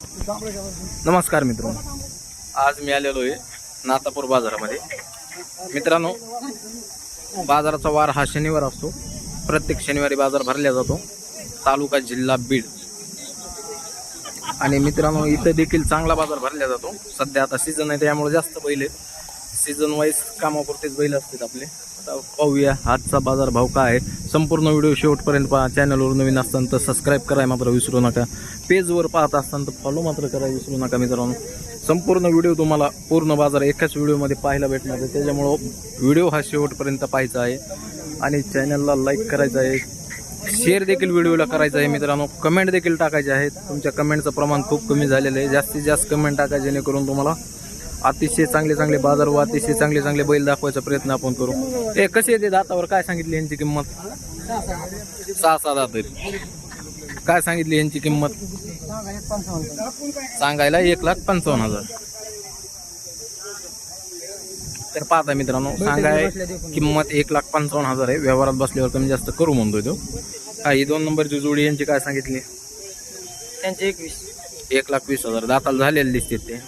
नमस्कार मित्रांनो. आज मी आलेलो आहे नातापूर बाजारामध्ये. मित्रांनो बाजाराचा वार हा शनिवार असतो. प्रत्येक शनिवारी बाजार भरला जातो. तालुका जिल्हा बीड. आणि मित्रांनो इथं देखील चांगला बाजार भरला जातो. सध्या आता सीझन आहे त्यामुळे जास्त बैल आहेत. सीझन वाईज कामापुरतेच बैल असतात आपले. आता पाहूया आजचा बाजार भाव काय आहे. संपूर्ण व्हिडिओ शेवटपर्यंत पहा. चॅनलवर नवीन असताना तर सबस्क्राईब करायला मात्र विसरू नका. पेजवर पाहत असताना तर फॉलो मात्र करायला विसरू नका मित्रांनो. संपूर्ण व्हिडिओ तुम्हाला पूर्ण बाजार एकाच व्हिडिओमध्ये पाहायला भेटणार आहे. त्याच्यामुळं व्हिडिओ हा शेवटपर्यंत पाहायचा आहे. आणि चॅनलला लाईक करायचं आहे. शेअर देखील व्हिडिओला करायचं आहे मित्रांनो. कमेंट देखील टाकायचे आहेत. तुमच्या कमेंटचं प्रमाण खूप कमी झालेलं आहे. जास्तीत जास्त कमेंट टाका जेणेकरून तुम्हाला अतिशय चांगले चांगले बाजार व अतिशय चांगले चांगले बैल दाखवायचा प्रयत्न आपण करू. ए कसे येते दातावर? काय सांगितली यांची किंमत? सहा सहा दात आहेत. काय सांगितली यांची किंमत? सांगायला एक लाख पंचावन्न हजार. तर पाहता मित्रांनो सांगाय किंमत एक लाख पंचावन्न हजार आहे. व्यवहारात बसल्यावर कमी जास्त करू म्हणतोय तो. हा ही दोन नंबरची जोडी यांची काय सांगितली? त्यांचे एकवीस. एक लाख वीस हजार. दाताला झालेले दिसते ते.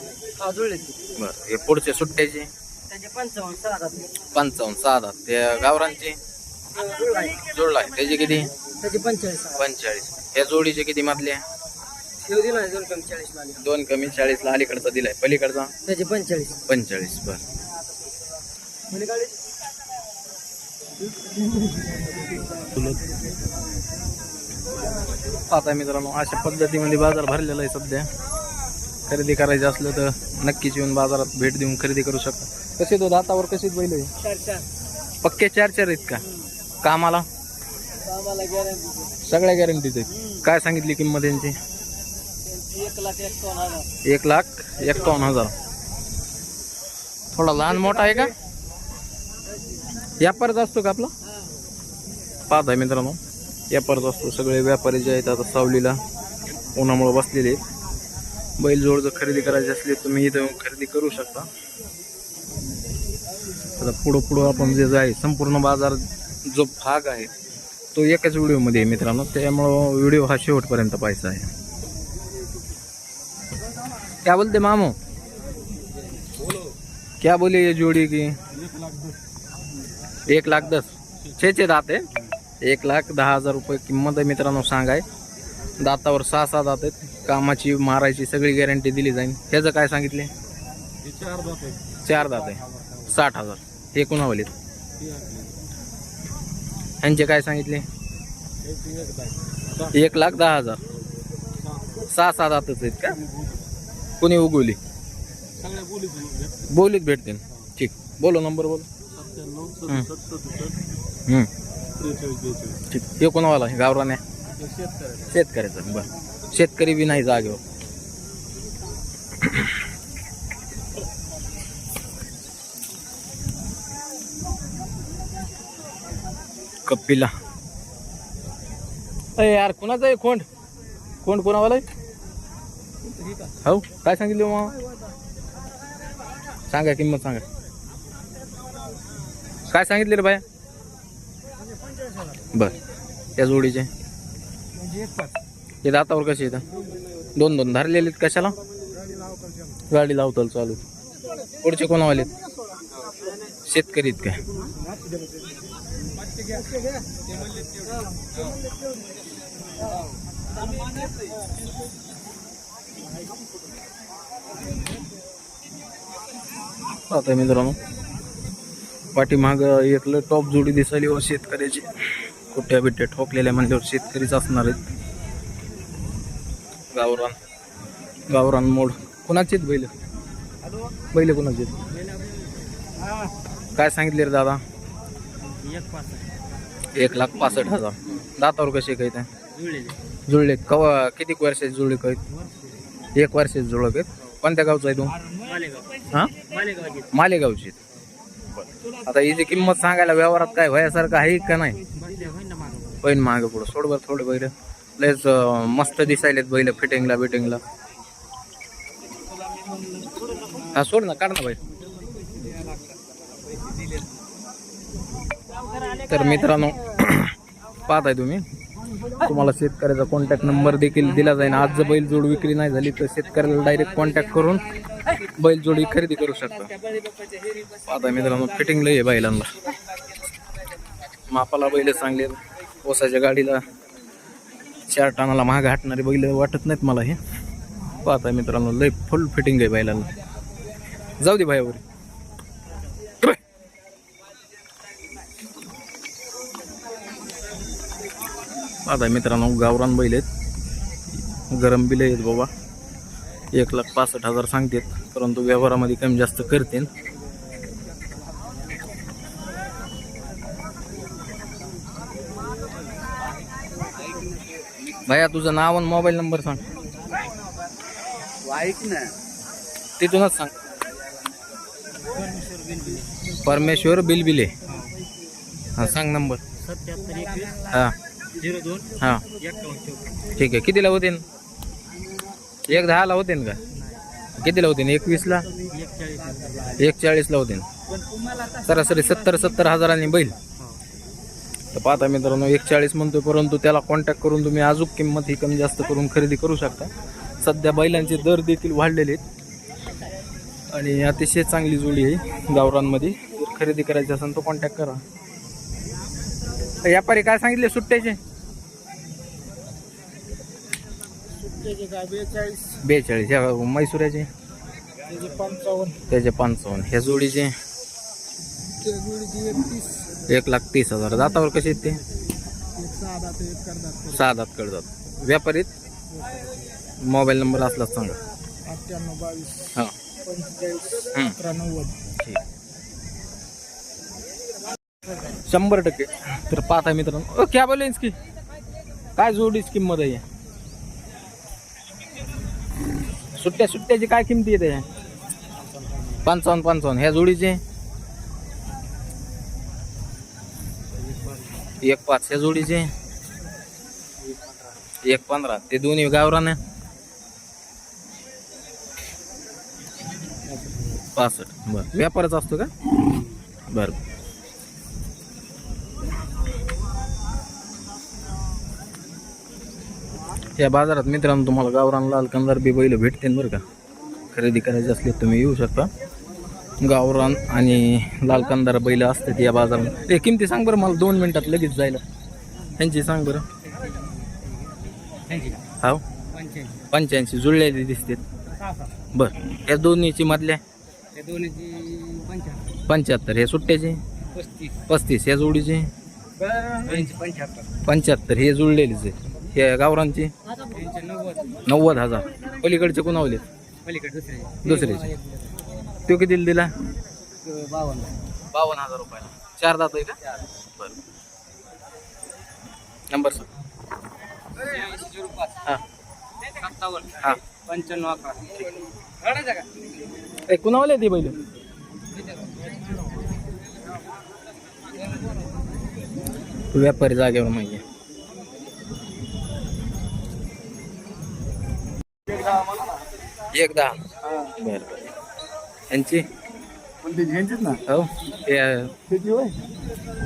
हा जुळले बरं हे पुढच्या सुट्ट्याचे? त्यांचे पंचावन्न सहा राहते पंचावन्न सहा दात त्या गावरांचे जुळलाय त्याचे किती? त्याचे पंचेचाळीस पंचेचाळीस. या जोडीचे किती मधले? शिव दिला दोन कमी चाळीस लागले दोन कमी चाळीसला अलीकडचा दिलाय. पलीकडचा? त्याचे पंचेचाळीस पंचेचाळीस. बर. आता मित्रांनो अशा पद्धतीमध्ये बाजार भरलेला आहे सध्या. खरेदी करायचं असलं तर नक्कीच येऊन बाजारात भेट देऊन खरेदी करू शकता. कसे तो दातावर कशीच बैल आहे पक्के चार चार आहेत का? कामाला? सगळ्या गॅरंटीच आहेत. काय सांगितली किंमत यांची? एक लाख एकावन्न हजार. थोडा लहान मोठा आहे का? व्यापारच असतो का आपला? पाहताय मित्रांनो. व्यापारच असतो. सगळे व्यापारी जे आहेत आता सावलीला उन्हामुळे बसलेले आहेत. बैल जोड जर खरेदी करायची असली तुम्ही इथं खरेदी करू शकता. आता पुढं पुढं आपण जे आहे संपूर्ण बाजार जो भाग आहे तो एकाच व्हिडिओमध्ये आहे मित्रांनो. त्यामुळं व्हिडिओ हा शेवटपर्यंत पाहायचा आहे. क्या बोलते मामू? क्या बोले ये जोड़ी की? एक लाख दस. छे छे दात आहे. एक लाख दहा हजार रुपये किंमत आहे मित्रांनो सांगाय. दातावर सहा सहा दात आहेत. कामाची मारायची सगळी गॅरंटी दिली जाईल. ह्याचं काय सांगितले? चार दात आहे. साठ हजार. हे कुणावलीत ह्यांचे काय सांगितले? एक लाख दहा हजार. सहा सहा दातच आहेत का? कोणी उगवली? बोलीत भेटते ठीक. बोलो नंबर बोलो. हम्म. ठीक. हे कोणावाला? गावराने शेतकऱ्याचं. बर. शेतकरी बी नाही जागेवर. कपिला. अरे यार कोणाचा आहे कोंड कोंड कोणावाला आहे? हो काय सांगितलं मग? सांगा किंमत सांगा. काय सांगितले रे बाया? बर. या जोडीचे. हे दातावर कसे येतं दोन दोन धरलेले आहेत कशाला? गाडी लावताल चालू. पुढचे कोणावाले शेतकरी आहेत काय? आता मित्रांनो. पाठीमाग एकलं टॉप जोडी दिसायली व शेतकऱ्याची. कुठ्या बिट्या ठोकलेल्या म्हणल्यावर शेतकरीच असणार आहेत. गावरान. गावरान मोड. कुणाचे आहेत बैल? बैल कुणाचे? काय सांगितले रे दादा? एक लाख पासष्ट हजार. दातावर कसे काही ते जुळले. कवा किती वर्षाचे जुळले काही एक वर्षाचे जुळक आहेत कोणत्या गावचा आहे तू? मालेगाव. हां? मालेगाव मालेगावची आता हिची किंमत सांगायला व्यवहारात काय व्हायसारखं आहे का नाही? पहिन मागं मागे पुढं. सोड बरं थोडे बैल. लयच मस्त दिसायलेत बैल फिटिंगला बिटिंगला. हा सोड ना काढ ना बैल. तर मित्रांनो पाहताय तुम्ही. तुम्हाला शेतकऱ्याचा कॉन्टॅक्ट नंबर देखील दिला जाईल. आज जर बैल जोड विक्री नाही झाली तर शेतकऱ्याला डायरेक्ट कॉन्टॅक्ट करून बैल जोडी खरेदी करू शकता. पाहताय मित्रांनो फिटिंग लय आहे बैलांना. मापाला बैल चांगले आहेत. ओसाच्या गाडीला चार टानाला महाग हटणारे बैल वाटत नाहीत मला हे. पाहता मित्रांनो लय फुल फिटिंग आहे बैलांना जाऊ दे भाईवर पाहता मित्रांनो गावरान बैल आहेत. गरम बिल आहेत बाबा. एक लाख पासष्ट हजार सांगतात परंतु व्यवहारामध्ये कमी जास्त करतील. भैया तुझं नाव आणि मोबाईल नंबर सांग. ऐक ना. तिथूनच सांग. परमेश्वर बिलबिले. हां सांग नंबर. सत्याहत्तर एकवीस. हां. झिरो दोन. हां. ठीक आहे. कितीला होते एक दहाला होते का? कितीला होते एकवीसला? एकचाळीस. एक चाळीसला होते पण तुम्हाला सरासरी सत्तर सत्तर हजारांनी बैल. तर पाहता मित्रांनो एक चाळीस म्हणतोय परंतु त्याला कॉन्टॅक्ट करून तुम्ही अजून किंमत ही कमी जास्त करून खरेदी करू शकता. सध्या बैलांचे दर देखील वाढलेले आहेत. आणि अतिशय चांगली जोडी आहे गावरांमध्ये जर खरेदी करायची असेल तर कॉन्टॅक्ट करा. व्यापारी काय सांगितले सुट्ट्याचे? बेचाळीस. ह्या मैसुऱ्याचे त्याचे पंचावन्न. ह्या जोडीचे? एक लाख तीस हजार. दातावर कसे आहेत ते? सहा दात एक करतात सहा दात कळतात व्यापारीत? मोबाईल नंबर असलाच सांगा. अठ्ठ्याण्णव बावीस हां. पंचेचाळीस हम्म. अकरा नव्वद ठीक. शंभर टक्के. तर पाहता आहे मित्रांनो क्या बोले इसकी? काय जोडीच किंमत आहे? सुट्ट्या सुट्ट्याची काय किंमती आहे? त्याच्या पंचावन्न पंचावन्न. ह्या जोडीचे? एक पाच ह्या जोडीचे. एक पंधरा. ते दोन्ही गावराने. पासष्ट. बरं. व्यापारच असतो का? बरं. या बाजारात मित्रांनो तुम्हाला गावरान लाल कंदार बी बैल भेटतील बरं का? खरेदी करायची असली तुम्ही येऊ शकता. गावरान आणि लाल कंदार बैल असतात या बाजारात. ते किमती सांग बरं मला दोन मिनिटात लगेच जायला. त्यांची सांग बरं. हाव? पंच्याऐंशी जुळलेली दिसते बरं या दोन्हीची मधल्या? पंच्याहत्तर. हे सुट्ट्याचे? पस्तीस. या जोडीचे? पंच्याहत्तर. हे जुळलेलीच आहे हे गावरांची नव्वद हजार. पलीकडचे कुणावले दुसऱ्याचे तो किती दिला? बावन्न. बावन्न हजार रुपयाला. चार दात आहे का? बरं. नंबर झिरो पाच हां. सत्तावन्न हां. पंच्याण्णव अकरा. रडायचा का ए कुणावले ती बैल? व्यापारी जागेवर माहिती आहे. एक दहा. बरं बरं. यांची? पण ते झेंचीच ना. हो. ते अं, त्याची होय?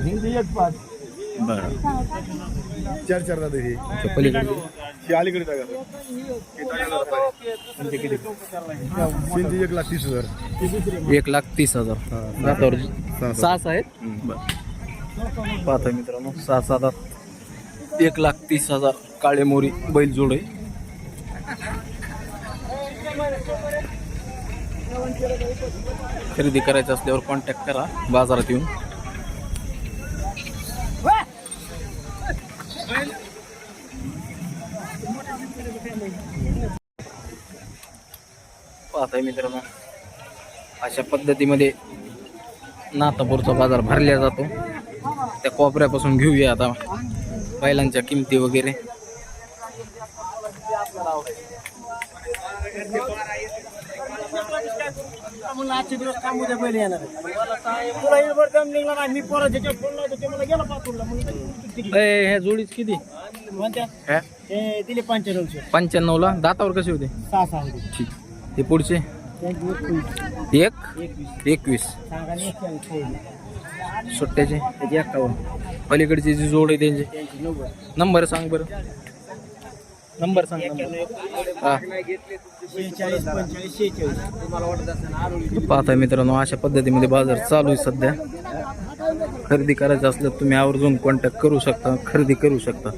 झेंची एक पाच. बरं. चार चार हे. ते पलीकडे. हे अलीकडे टाका. त्यांचे किती त्यांची एक लाख तीस हजार. एक लाख तीस हजार. दातावर सहा सहा आहेत? बरं. पाहता मित्रांनो सहा सात आठ एक लाख तीस हजार काळे मोरी बैल जोडे खरेदी करायचं असल्यावर कॉन्टॅक्ट करा बाजारात येऊन. पाहताय मित्रांनो अशा पद्धतीमध्ये नातापूरचा बाजार भरला जातो. त्या कोपऱ्यापासून घेऊया आता बैलांच्या किमती वगैरे. म्हणलं आजचे दिवस काम उद्या पहिले येणार आहे. तुला निघला नाही मी परत ज्याच्यावर फोन लावतो ते मला गेला मग ए, ह्या जोडीच किती? म्हणत्या ते दिले पंच्याण्णवशे. पंच्याण्णवला? दातावर कसे होते? सहा सहा होते. ठीक. हे पुढचे? त्यांची एकवीस एक? एकवीस. एकवीस. सांगा आणि एकचाळीस होईल सुट्ट्याचे? त्याची पलीकडची जी जोड आहे त्यांची? त्यांची नव्वद. नंबर सांग बरं. नंबर सांग नंबर. पाहता मित्रांनो अशा पद्धतीमध्ये बाजार चालू आहे सध्या. खरेदी करायचं असलं तुम्ही आवर्जून कॉन्टॅक्ट करू शकता खरेदी करू शकता.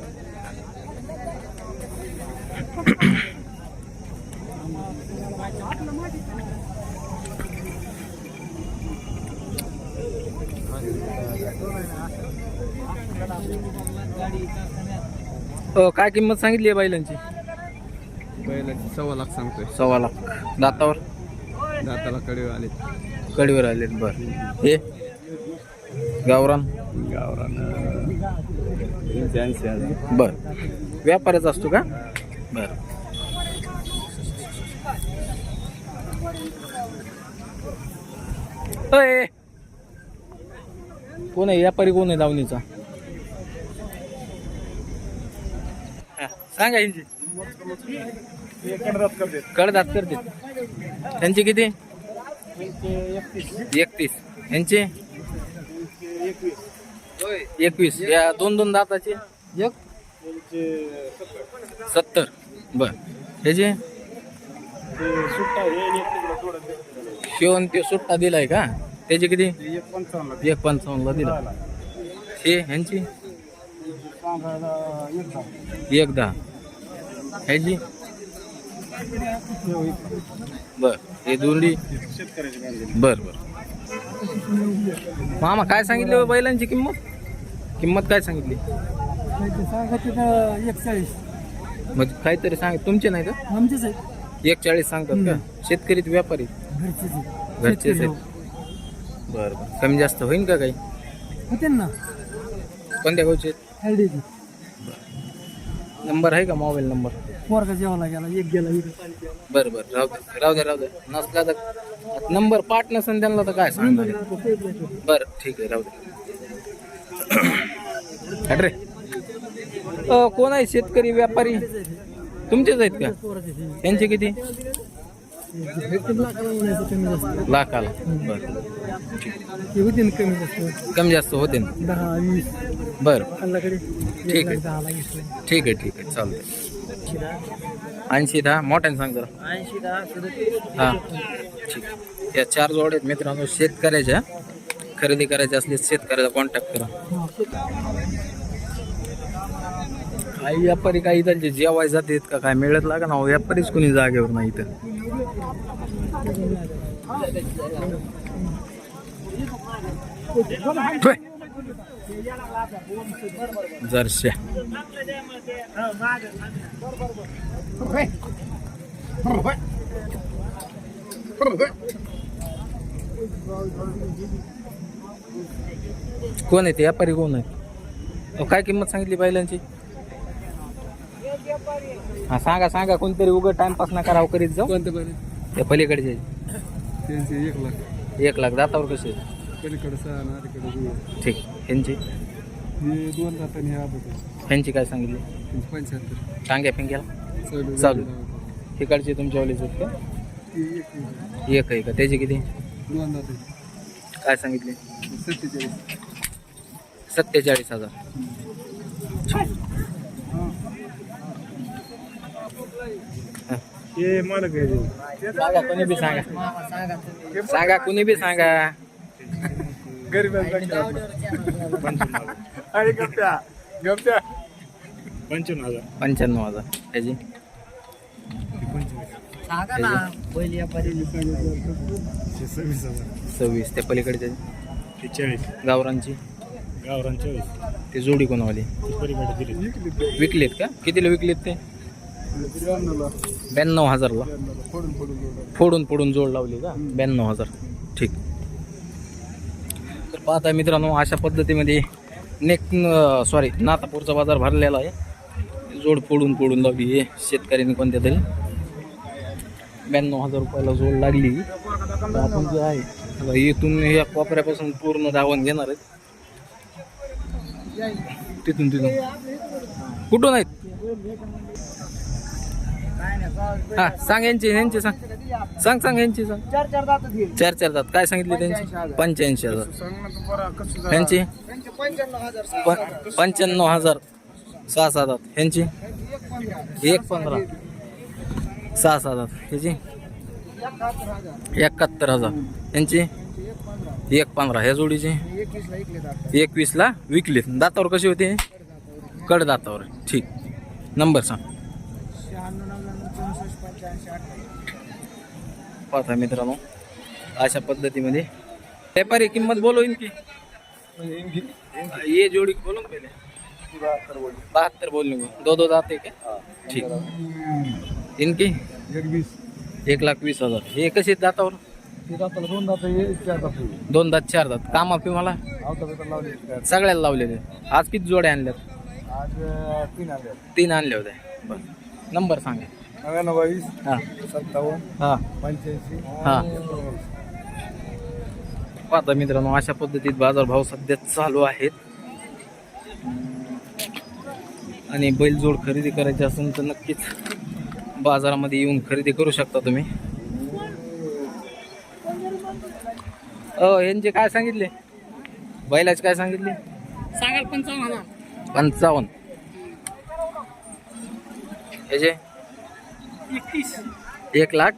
अ, काय किंमत सांगितली आहे बैलांची? बैलाची सव्वा लाख सांगतोय. सव्वा लाख. दातावर? दाताला कडे आले कडीवर आले बर. हे? गावरान? गावरान तीनशे ऐंशी हजार. बर. व्यापारच असतो का? बर. अय! कोण आहे? व्यापारी कोण आहे दावणीचा? सांगा यांची. कडदात करते. त्यांची किती? एकतीस. यांचे? एकवीस. या दोन दोन दाताचे? एक. सत्तर. बर. ह्याचे? शिवण ते सुट्टा दिलाय का? त्याचे किती? एक पंचावन्न एक पंचावन्नला दिला हे ह्यांची एक दहा. ह्याची? बर. हे दोंडी बर बर. मामा काय सांगितलं हो बैलांची किंमत? किंमत काय सांगितली? एकचाळीस. मग काहीतरी सांग तुमचे नाही का? आमचेच आहेत. एक चाळीस सांगतात का? शेतकरी व्यापारी? घरचेच आहेत. घरचेच आहेत. बरं बरं. कमी जास्त होईल का काही? होते ना. कोणत्या गावचे हल्दी नंबर आहे का मोबाईल नंबर? पोरगा जेवायला गेला एक गेला इकडे बरं बरं. राहू दे राहू दे राहू दे. नसला तर नंबर पाठ नसेल त्यांना तर काय सांगणार? बरं ठीक आहे राहू दे. हट रे. अ, कोण आहे शेतकरी व्यापारी? तुमचेच आहेत का? त्यांचे किती? लाखाला. बरं. कमी जास्त. कमी जास्त होते ना. दहा वीस. बरं. अल्लाकडे ठीक आहे. दहाला वीस ठीक आहे ठीक आहे. चालतंय. ऐंशी दहा. मोठ्याने सांग जरा. ऐंशी दहा हा. ठीक आहे. या चार जोड आहेत मित्रांनो शेतकऱ्याच्या. खरेदी करायची असली शेतकऱ्याचा कॉन्टॅक्ट करा. काही व्यापारी काही त्यांचे जेवाय जातात का काय मिळत लागा ना हो, व्यापारीच कोणी जागेवर नाही इथं. ठेव. कोण आहे ते व्यापारी कोण आहे अहो, काय किंमत सांगितली बैलांची हा सांगा सांगा कोणतरी उघड टाइमपास ना करावं करीत जाऊ. कोणते बैल त्या पलीकडचे. त्यांचे एक लाख. एक लाख दातावर कसे? पलीकडे सहा आणि अलीकडे दोन ठीक ह्यांची? हे दोन हे आबत ह्यांची काय सांगितली? पंच्याहत्तर. टांग्या पिंग्याला. चालू. चालू. तिकडचे तुमच्या वालीच आहेत का? ती एक एक आहे का? त्याचे किती? दोन काय सांगितले? सत्तेचाळीस. सत्तेचाळीस हजार. हे मालक आहे सांगा कोणी बी सांगा. सांगा कोणी बी सांगा. गरीब अरे गप्प्या गप्प्या. पंचावन्न हजार. पंच्याण्णव हजार. त्याची सव्वीस हजार. सव्वीस त्या पलीकडचे? ते चाळीस. गावरांची गावरान चाळीस. ते जोडी कोणावाली? ते दिले विकलेत का? कितीला विकलेत ते? ब्याण्णव हजारला. फोडून फोडून जोड लावली का? ब्याण्णव हजार. ठीक. तर पाहता मित्रांनो अशा पद्धतीमध्ये नेक सॉरी नातापूरचा बाजार भरलेला आहे. जोड फोडून फोडून लावली आहे. शेतकऱ्यांनी कोणत्या तरी ब्याण्णव हजार रुपयाला जोड लागली. आपण जे आहे इथून या कोपऱ्यापासून पूर्ण धावण घेणार आहेत. तिथून तिथून. कुठून आहेत? हा सांग यांची यांची सांग. सांग सांग यांची सांग. चार चार दात चार चार दात. काय सांगितले त्यांची? पंच्याऐंशी हजार. यांची? पंच्याण्णव हजार सहा सात दात. ह्यांची एक पंधरा. सहा सात दात. ह्याची एकाहत्तर हजार. यांची? एक पंधरा. ह्या जोडीची? एकवीसला विकली दातावर कशी होते? कड दातावर ठीक. नंबर सांग शहाण्णव नव्याण्णव चौसष्ट पंच्याऐंशी अठ्ठावीस पाहता मित्रांनो अशा पद्धतीमध्ये. व्यापारी किंमत बोलवून की ये जोडी बोलून पहिले. बहात्तर बोलने को दो दो दाते क्या ठीक. इनकी? एक लाख वीस हजार. हे कसे दातावर? दोन दात चार दात. दोन दात चार दात कामा पी मला? लावले सगळ्याला लावलेले आज किती जोड्या आणल्यात? आज तीन आले तीन आणले होते. बरं. नंबर सांगा. नव्याण्णव बावीस हां. सत्तावन्न हां. पंच्याऐंशी. हां. पाहता मित्रांनो अशा पद्धतीत बाजारभाव सध्या चालू आहेत. आणि बैलजोड खरेदी करायची असेल तर नक्कीच बाजारामध्ये येऊन खरेदी करू शकता तुम्ही. अ यांचे काय सांगितले? बैलाचे काय सांगितले? सांगाल पंचावन्न हजार. पंचावन्न. याचे एकतीस. एक लाख?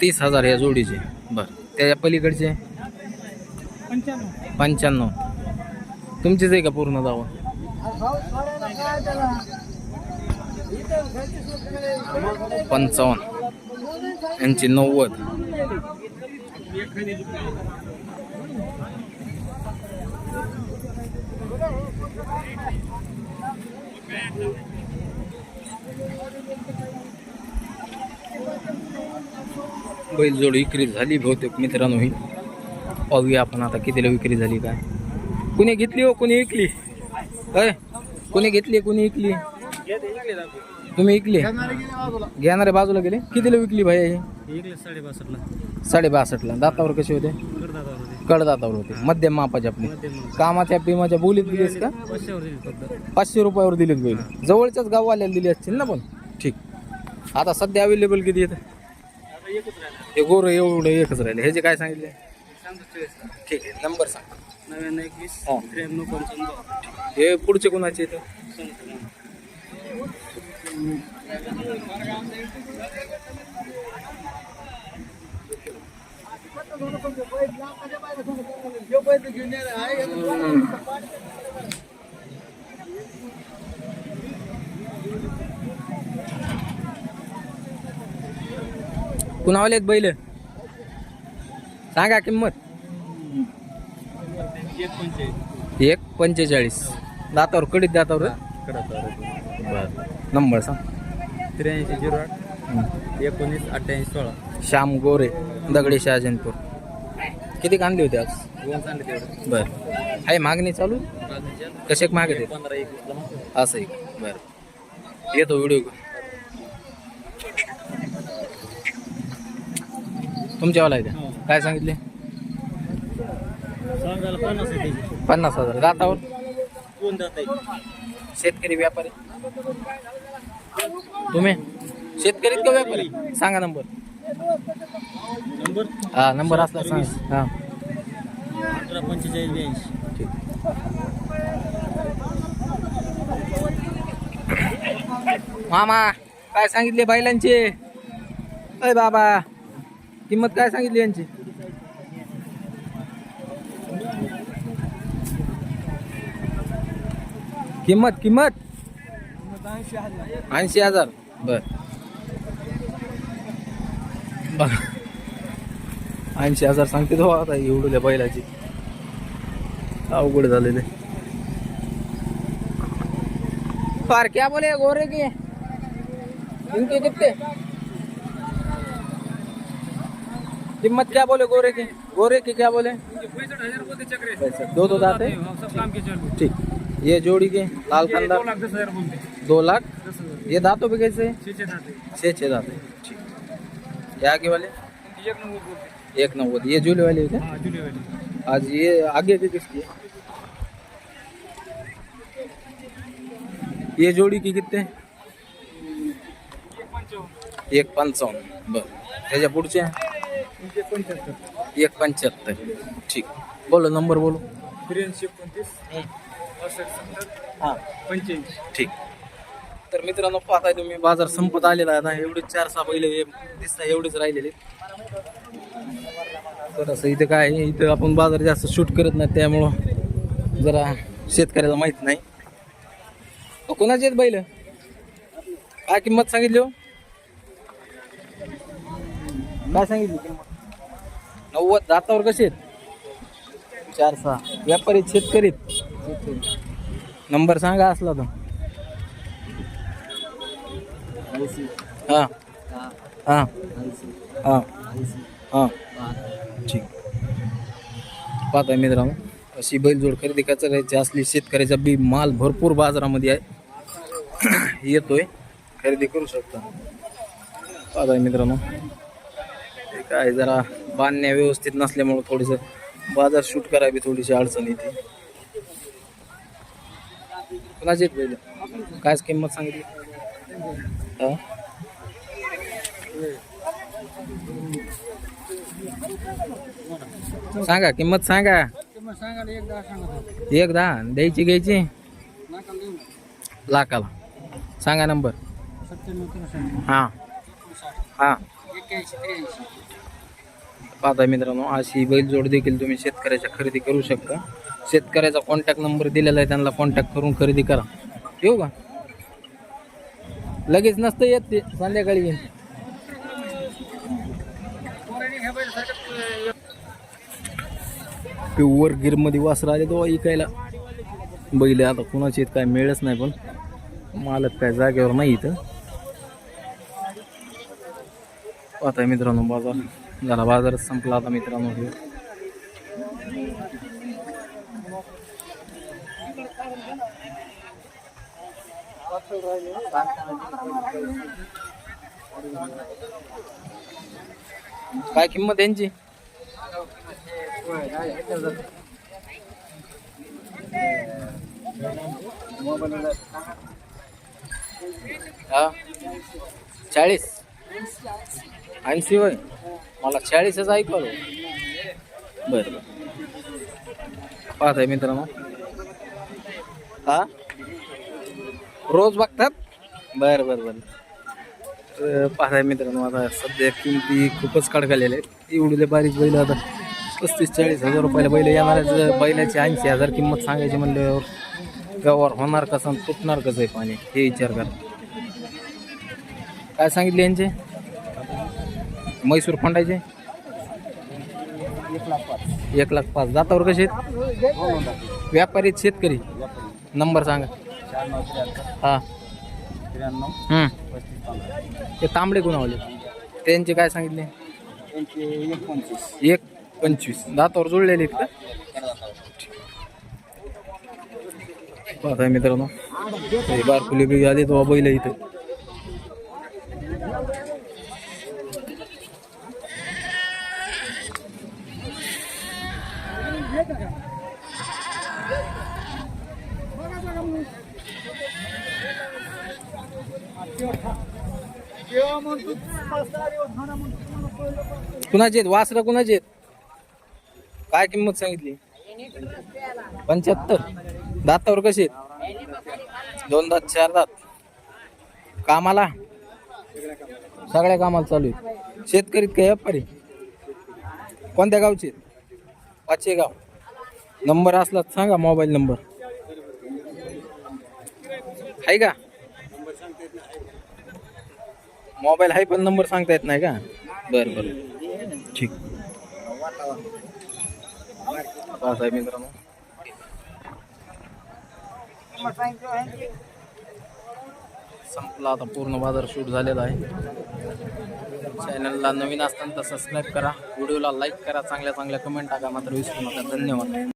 तीस. हजार या जोडीचे. बरं. त्याच्या पलीकडचे? पंच्याण्णव. पंच्याण्णव. तुमचीच आहे का पूर्ण दावा पंचावन्न. यांची नव्वद. बैलजोड विक्री झाली बहुतेक मित्रांनो ही. पाहूया आपण आता कितीला विक्री झाली काय. कुणी घेतली हो कुणी विकली? काय कुणी घेतली कुणी विकली? तुम्ही विकली? घेणारे बाजूला गेले. कितीला विकली भाई ही? साडे बासष्टला दातावर कसे होते? कडदातावर होते. मध्यम मापाचे आपले. कामाच्या पिमाच्या बोलीत दिलीस का? पाचशे रुपयावर दिलीत बोली. जवळच्याच गाववाल्याला दिली असतील ना पण? ठीक. आता सध्या अवेलेबल किती येतं हे गोर एवढं एकच राहिले. ह्याचे काय सांगितले? ठीक आहे नंबर सांग. नव्याण्णव एकवीस हा. त्र्याण्णव पंच्याण्णव हे पुढचे कोणाचे इथं कुणावाले आहेत बैल? सांगा किंमत. एक पंचेचाळीस. दातावर कडीत दातावर बर नंबर सांग. त्र्याऐंशी झिरो आठ. एकोणीस अठ्ठ्याऐंशी सोळा. श्याम गोरे दगडी शहाजनपूर किती कांदे होते आज? बर. आहे मागणी चालू? कसे मागते पंधरा एकवीसला असं बर. येतो व्हिडिओ तुमच्यावाला आहे का काय सांगितले? पन्नास हजार. दातावर? आहे? शेतकरी व्यापारी. तुम्ही? शेतकरीत का व्यापारी? सांगा नंबर. नंबर? हा नंबर असला सांग. हा. पंचेचाळीस ब्याऐंशी. मामा काय सांगितले बैलांचे अय बाबा. किंमत काय सांगितली यांची? किंमत किंमत? ऐंशी हजार. बर. ऐंशी हजार सांगते तो आता एवढल्या बैलाची. अवघड झालेले. पार क्या बोले गोरे की. इनके कितने कीमत क्या बोले गोरे के? गोरे के क्या बोले। दो दो दाते ठीक। ये जोड़ी के लाल कंदा दो लाख। ये दांतों पे कैसे? छः छः दाते ठीक। ये आगे वाले? एक नव्वद ये झूले वाले हैं क्या? आज ये आगे की किसकी है ये जोड़ी की कितने? एक पंचावन्न बर त्याच्या पुढच्या एक पंच्याहत्तर ठीक. बोलो नंबर बोलो. त्र्याऐंशी एकोणतीस. हां. पंच्याऐंशी. ठीक. तर मित्रांनो पाहताय तुम्ही बाजार संपत आलेला आहे ना एवढे चार सहा पहिले दिसता एवढेच राहिलेले. तर असं इथं काय आहे, इथं आपण बाजार जास्त शूट करत नाही त्यामुळं जरा शेतकऱ्याला माहीत नाही. अहो, कोणाचे आहेत बैल? काय किंमत सांगितली हो? काय सांगितली किंमत? नव्वद दातावर कसे आहेत? चार सहा. व्यापारी शेतकरी. नंबर सांगा असला तर. हां. हां. हां. हां. ठीक. पाहताय मित्रांनो अशी बैलजोड खरेदी करायची असली शेतकऱ्याचा बी माल भरपूर बाजारामध्ये आहे. येतोय. खरेदी करू शकता. पाहताय मित्रांनो. काय जरा बांधण्या व्यवस्थित नसल्यामुळं थोडंसं बाजार शूट करावी थोडीशी अडचण येते. कुणाची आहेत बैल? काय किंमत सांगितली? सांगा किंमत सांगा. एक दहा द्यायची घ्यायची? लाखाला. सांगा नंबर. हां. हां. पाहता मित्रांनो अशी बैलजोड देखील तुम्ही शेतकऱ्याच्या खरेदी करू शकता. शेतकऱ्याचा कॉन्टॅक्ट नंबर दिलेला आहे त्यांना कॉन्टॅक्ट करून खरेदी करा. येऊ का? लगेच नसतं येत ते संध्याकाळी येईन. प्युअर गिरमध्ये वासर आले तो ऐकायला. बैल आता कुणाची काय मिळच नाही पण मालक काय जागेवर नाही इथं. आता मित्रांनो बाजार. झाला बाजार संपला आता मित्रांनो. काय किंमत यांची? हा? चाळीस? ऐंशी होय मला चाळीसच ऐकवलं बरं बरं. पाहत आहे मित्रांनो. हा? रोज बघतात? बरं बरं बरं. तर पाहताय मित्रांनो आता सध्या किमती खूपच कडकलेल्या आहेत. एवढे बारीक बैल आता पस्तीस चाळीस हजार रुपयाला बैल येणाऱ्याच बैलाची ऐंशी हजार किंमत सांगायची म्हणल्यावर व्यवहार होणार कसं तुटणार कसं आहे पाणी? हे विचार करा. काय सांगितले यांचे? म्हैसूर फंडायचे? एक लाख पाच. दातावर कसे आहेत? व्यापारी आहेत, शेतकरी. नंबर सांगा. हा. हम्म. ते तांबडे गुणावले त्यांचे काय सांगितले? एक पंचवीस. दातावर जुळलेले आहेत का? पाहताय मित्रांनो. हे बारकुली बी आली तो बैल इथं. कुणाचे आहेत? वासरा कुणाचे आहेत? काय किंमत सांगितली? पंच्याहत्तर. दातावर कसे आहेत? दोन दात चार दात. कामाला? सगळ्या कामाला चालू आहेत. शेतकरीत काय व्यापारी? कोणत्या गावचे पाचशे गाव. नंबर असला सांगा मोबाईल नंबर. आहे का? मोबाईल आहे पण नंबर सांगता येत नाही का? बरं बरं. ठीक. आहे मित्रांनो. संपला आता पूर्ण बाजार शूट झालेला आहे. चॅनलला नवीन असताना सबस्क्राईब करा. व्हिडिओला लाईक करा. चांगल्या चांगल्या कमेंट टाका. मात्र विसरू नका. धन्यवाद.